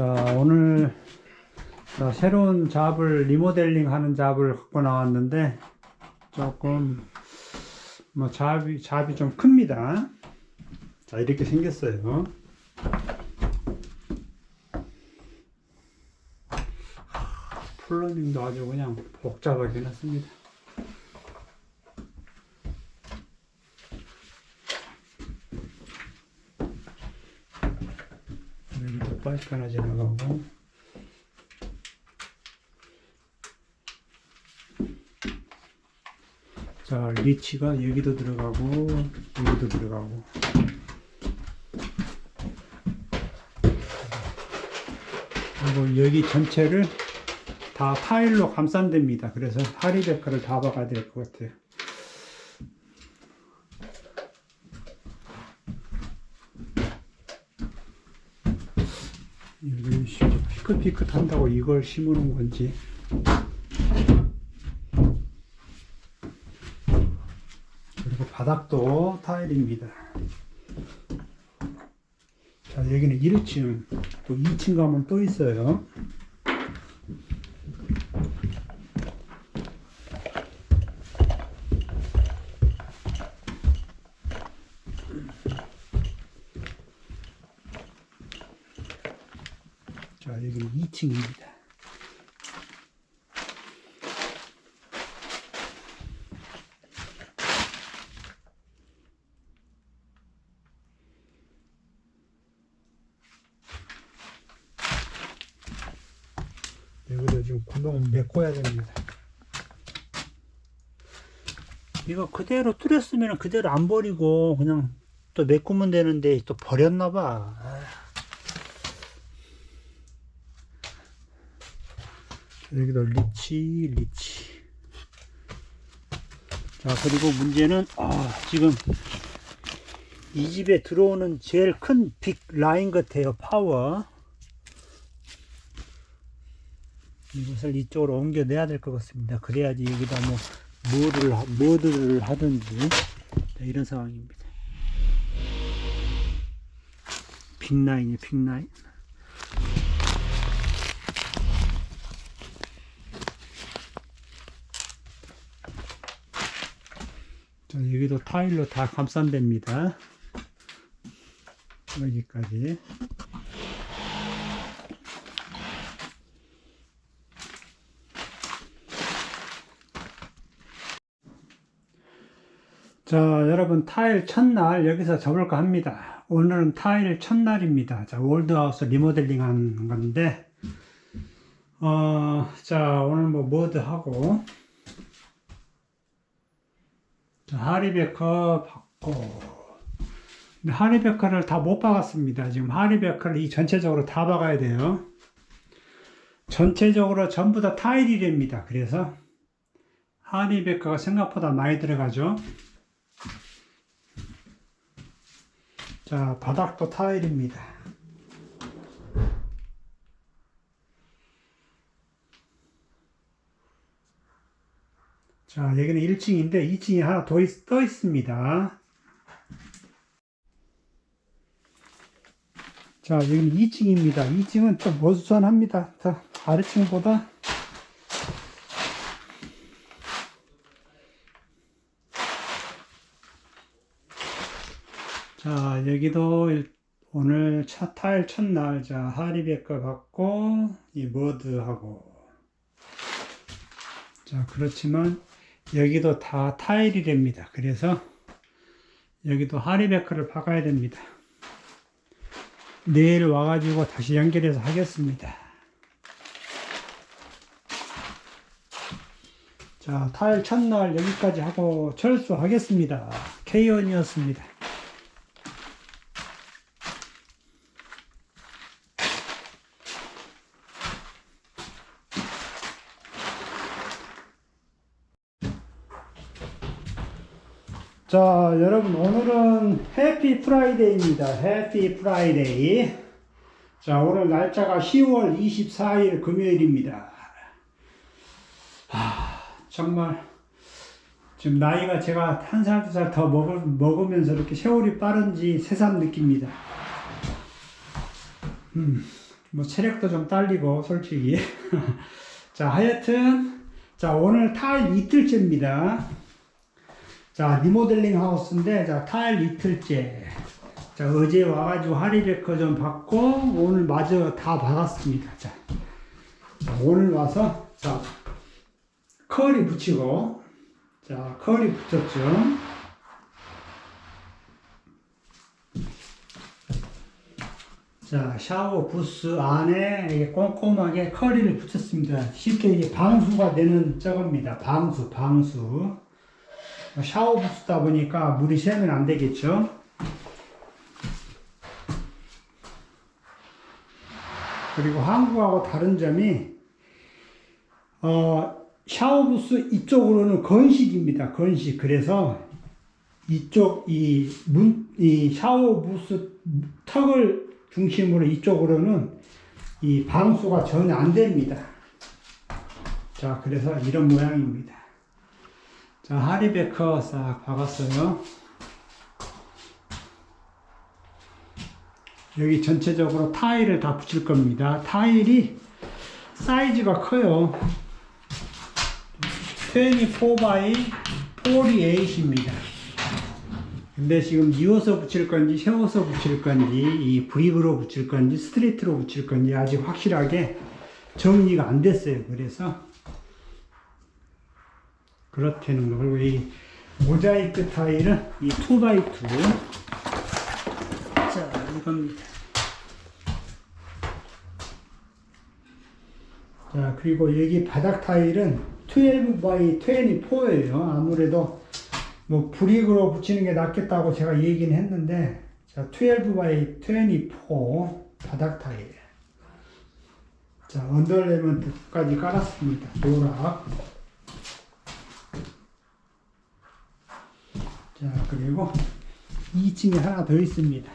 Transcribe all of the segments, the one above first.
자, 오늘 자, 새로운 잡을 리모델링 하는 잡을 갖고 나왔는데 조금 뭐 잡이 잡이 좀 큽니다. 자, 이렇게 생겼어요. 플러닝도 아주 그냥 복잡하게 해놨습니다. 파이프 하나 지나가고. 자 리치가 여기도 들어가고 여기도 들어가고. 그리고 여기 전체를 다 타일로 감싼답니다. 그래서 하리베카를 다 박아야 될 것 같아요 이걸 심- 피크피크 한다고 이걸 심으는 건지. 그리고 바닥도 타일입니다. 자 여기는 1층 또 2층 가면 또 있어요 2층입니다 여기도 지금 구멍 메꿔야 됩니다. 이거 그대로 뚫었으면 그대로 안 버리고 그냥 또 메꾸면 되는데 또 버렸나 봐. 여기도 리치 리치. 자 그리고 문제는 아 지금 이 집에 들어오는 제일 큰 빅 라인 같아요 파워. 이것을 이쪽으로 옮겨내야 될 것 같습니다. 그래야지 여기다 뭐 뭐를 하- 뭐들을 하든지 자, 이런 상황입니다. 빅라인이에요, 빅라인. 자, 여기도 타일로 다 감싼답니다. 여기까지. 자, 여러분 타일 첫날 여기서 접을까 합니다. 오늘은 타일 첫날입니다. 자, 월드하우스 리모델링 한 건데, 어, 자, 오늘 뭐 모드하고, 자, 하리베커 받고, 하리베커를 다 못 박았습니다. 지금 하리베커를 이 전체적으로 다 박아야 돼요. 전체적으로 전부 다 타일이랍니다. 그래서 하리베커가 생각보다 많이 들어가죠. 자, 바닥도 타일입니다. 자, 여기는 1층인데 2층이 하나 더 있, 떠 있습니다. 자, 여기는 2층입니다. 2층은 좀 어수선합니다. 자, 아래층보다 자, 여기도 일- 오늘 차 타일 첫날, 자, 하리베커 받고, 이 머드하고. 자, 그렇지만, 여기도 다 타일이 됩니다. 그래서, 여기도 하리베커를 박아야 됩니다. 내일 와가지고 다시 연결해서 하겠습니다. 자, 타일 첫날 여기까지 하고 철수하겠습니다. K1이었습니다. 자, 여러분, 오늘은 해피 프라이데이입니다. 해피 프라이데이. 자, 오늘 날짜가 10월 24일 금요일입니다. 하, 정말, 지금 나이가 제가 한 살, 두 살 더 먹으면서 이렇게 세월이 빠른지 새삼 느낍니다. 음, 뭐 체력도 좀 딸리고 솔직히 자 하여튼 자 오늘 타일 이틀째입니다 자 리모델링 하우스인데 자 타일 이틀째 자 어제 와가지고 하리베커 좀 받고 오늘 마저 다 받았습니다 자, 자, 오늘 와서 자 컬이 붙이고 자 컬이 붙였죠 자, 샤워 부스 안에 이게 꼼꼼하게 커리를 붙였습니다. 쉽게 이게 방수가 되는 저겁니다. 방수, 방수. 샤워 부스다 보니까 물이 새면 안 되겠죠. 그리고 한국하고 다른 점이, 어, 샤워 부스 이쪽으로는 건식입니다. 건식. 그래서 이쪽, 이 문, 이 샤워 부스 턱을 중심으로 이쪽으로는 이 방수가 전혀 안 됩니다. 자, 그래서 이런 모양입니다. 자, 하리베커 싹 박았어요. 여기 전체적으로 타일을 다 붙일 겁니다. 타일이 사이즈가 커요. 24 by 48입니다. 근데 지금 이어서 붙일 건지 세워서 붙일 건지 이 브릭으로 붙일 건지 스트레이트로 붙일 건지 아직 확실하게 정리가 안 됐어요. 그래서 그렇다는 거 그리고 이 모자이크 타일은 이 2x2 자 이겁니다. 자 그리고 여기 바닥 타일은 12 by 24예요. 아무래도 뭐 브릭으로 붙이는 게 낫겠다고 제가 얘기는 했는데 자 12 by 24 바닥 타일 자 언더레먼트까지 깔았습니다 노락 자 그리고 2층에 하나 더 있습니다.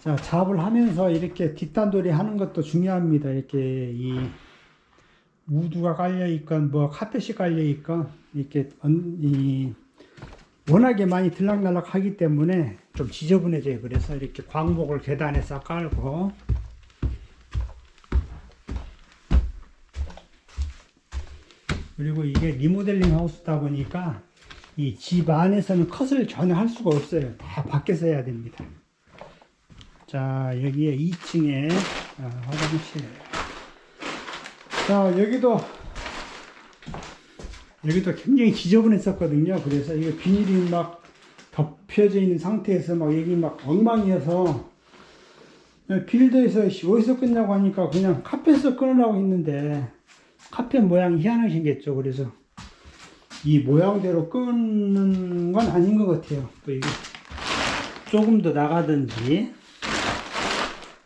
자 잡을 하면서 이렇게 뒷단돌이 하는 것도 중요합니다. 이렇게 이 우드가 깔려 있건 뭐 카펫이 깔려 있건 이렇게 언- 이 워낙에 많이 들락날락 하기 때문에 좀 지저분해져요. 그래서 이렇게 광목을 계단에 싹 깔고. 그리고 이게 리모델링 하우스다 보니까 이 집 안에서는 컷을 전혀 할 수가 없어요. 다 밖에서 해야 됩니다. 자, 여기에 2층에 아, 화장실. 자, 여기도 여기도 굉장히 지저분했었거든요. 그래서 이거 비닐이 막 덮여져 있는 상태에서 막 여기 막 엉망이어서 빌드에서 어디서 끊냐고 하니까 그냥 카펫에서 끊으라고 했는데 카펫 모양이 희한하게 생겼죠. 그래서 이 모양대로 끊는 건 아닌 것 같아요. 또 이게 조금 더 나가든지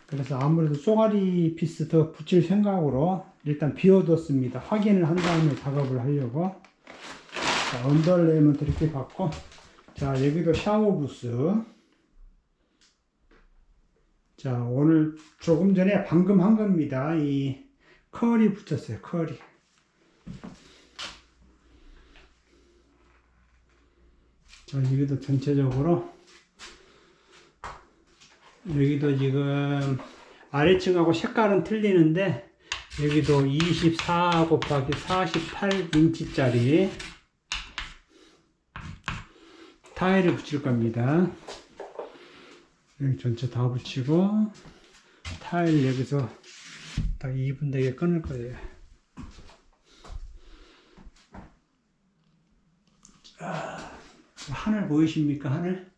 그래서 아무래도 쏘가리 피스 더 붙일 생각으로 일단 비워뒀습니다. 확인을 한 다음에 작업을 하려고. 자, 언더 레이먼트 이렇게 받고. 자, 여기도 샤워 부스. 자, 오늘 조금 전에 방금 한 겁니다. 이 컬이 붙였어요. 컬이. 자, 여기도 전체적으로 여기도 지금 아래층하고 색깔은 틀리는데 여기도 24 곱하기 48인치짜리 타일을 붙일 겁니다. 여기 전체 다 붙이고 타일 여기서 딱 2분 되게 끊을 거예요. 자, 하늘 보이십니까? 하늘?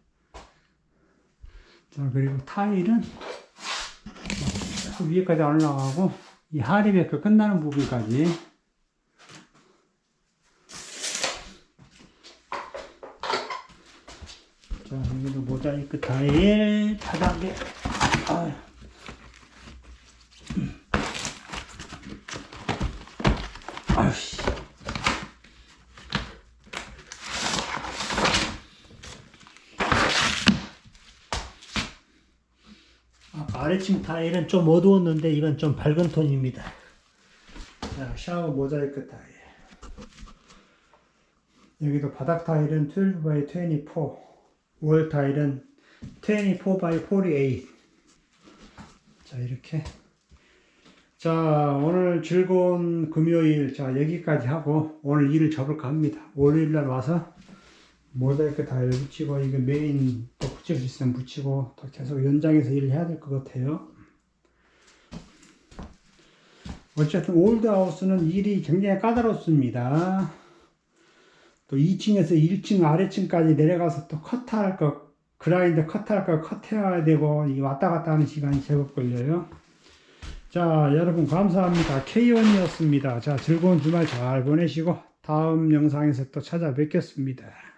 자, 그리고 타일은 그 위에까지 안 올라가고 이 하리베크 끝나는 부분까지 자 여기도 모자이크 타일 바닥에 아유. 아래층 타일은 좀 어두웠는데 이건 좀 밝은 톤입니다. 자, 샤워 모자이크 타일. 여기도 바닥 타일은 12 by 24. 월 타일은 24 by 48. 자, 이렇게. 자, 오늘 즐거운 금요일. 자, 여기까지 하고 오늘 일을 접을까 합니다. 월요일 날 와서 모자이크 다 붙이고, 이거 메인 또 붙일 수 있으면 붙이고, 또 계속 연장해서 일을 해야 될 것 같아요. 어쨌든 올드하우스는 일이 굉장히 까다롭습니다. 또 2층에서 1층 아래층까지 내려가서 또 컷할 거, 그라인더 컷할 거 컷해야 되고, 이 왔다 갔다 하는 시간이 제법 걸려요. 자, 여러분 감사합니다. K1이었습니다. 자, 즐거운 주말 잘 보내시고, 다음 영상에서 또 찾아뵙겠습니다.